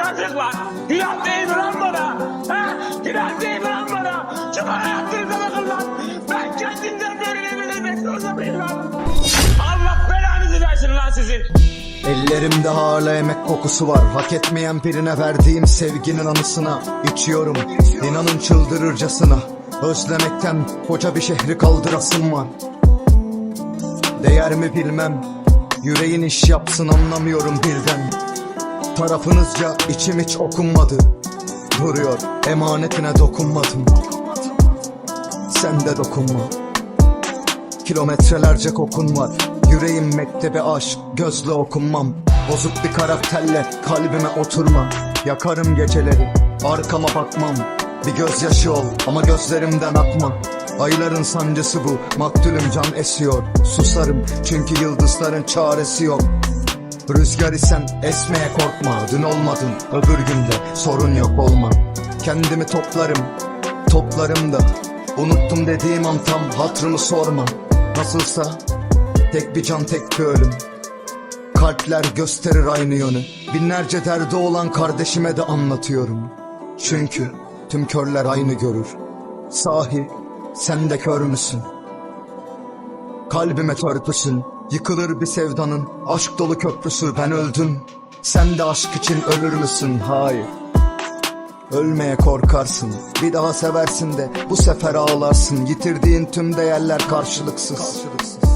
Yazık lan. Günah değil mi lan bana? Ha? Günah değil mi lan bana? Şu bana yaptığınıza bakın lan. Ben kendimden böyle bile. Allah belanızı versin lan sizin. Ellerimde hala emek kokusu var Hak etmeyen birine verdiğim sevginin anısına içiyorum İnanın çıldırırcasına Özlemekten koca bir şehri kaldırasım var Değer mi bilmem Yüreğin iş yapsın anlamıyorum birden Tarafınızca içim hiç okunmadı. Duruyor emanetine dokunmadım. Sen de dokunma. Kilometrelerce kokun var. Yüreğim mektebi aşk Gözle okunmam. Bozuk bir karakterle kalbime oturma. Yakarım geceleri Arkama bakmam. Bir gözyaşı ol ama gözlerimden akma. Ayların sancısı bu Maktulüm can esiyor. Susarım çünkü yıldızların çaresi yok Rüzgar isen esmeye korkma Dün olmadın öbür günde sorun yok olma. Kendimi toplarım Toplarım da Unuttum dediğim an tam hatrımı sorma. Nasılsa tek bir can tek bir ölüm. Kalpler gösterir aynı yönü Binlerce derdi olan kardeşime de anlatıyorum. Çünkü tüm körler aynı görür. Sahi sen de kör müsün? Kalbime törpüsün Yıkılır bir sevdanın Aşk dolu köprüsü ben öldüm. Sen de aşk için ölür müsün? Hayır. Ölmeye korkarsın Bir daha seversin de bu sefer ağlarsın. Yitirdiğin tüm değerler karşılıksız.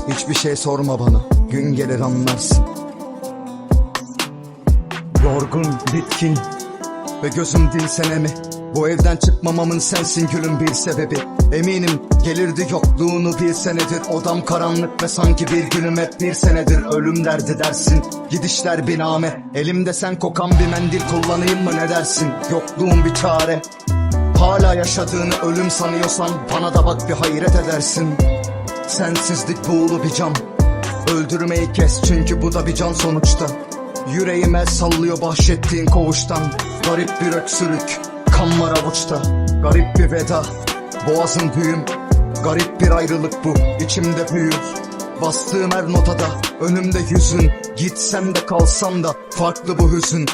Hiçbir şey sorma bana Gün gelir anlarsın. Yorgun, bitkin Ve gözüm dilsene mi? Bu evden çıkmamamın sensin gülüm bir sebebi. Eminim gelirdi yokluğunu bir senedir. Odam karanlık ve sanki bir günüm hep bir senedir. Ölüm derdi dersin Gidişler biname Elimde sen kokan bir mendil kullanayım mı ne dersin? Yokluğun bir çare. Hala yaşadığını ölüm sanıyorsan Bana da bak bir hayret edersin. Sensizlik buğulu bir cam. Öldürmeyi kes çünkü bu da bir can sonuçta. Yüreğime sallıyor bahşettiğin koğuştan. Garip bir öksürük Kan var avuçta Garip bir veda. Boğazın düğüm Garip bir ayrılık bu. İçimde büyür Bastığım her notada. Önümde yüzün Gitsem de kalsam da Farklı bu hüzün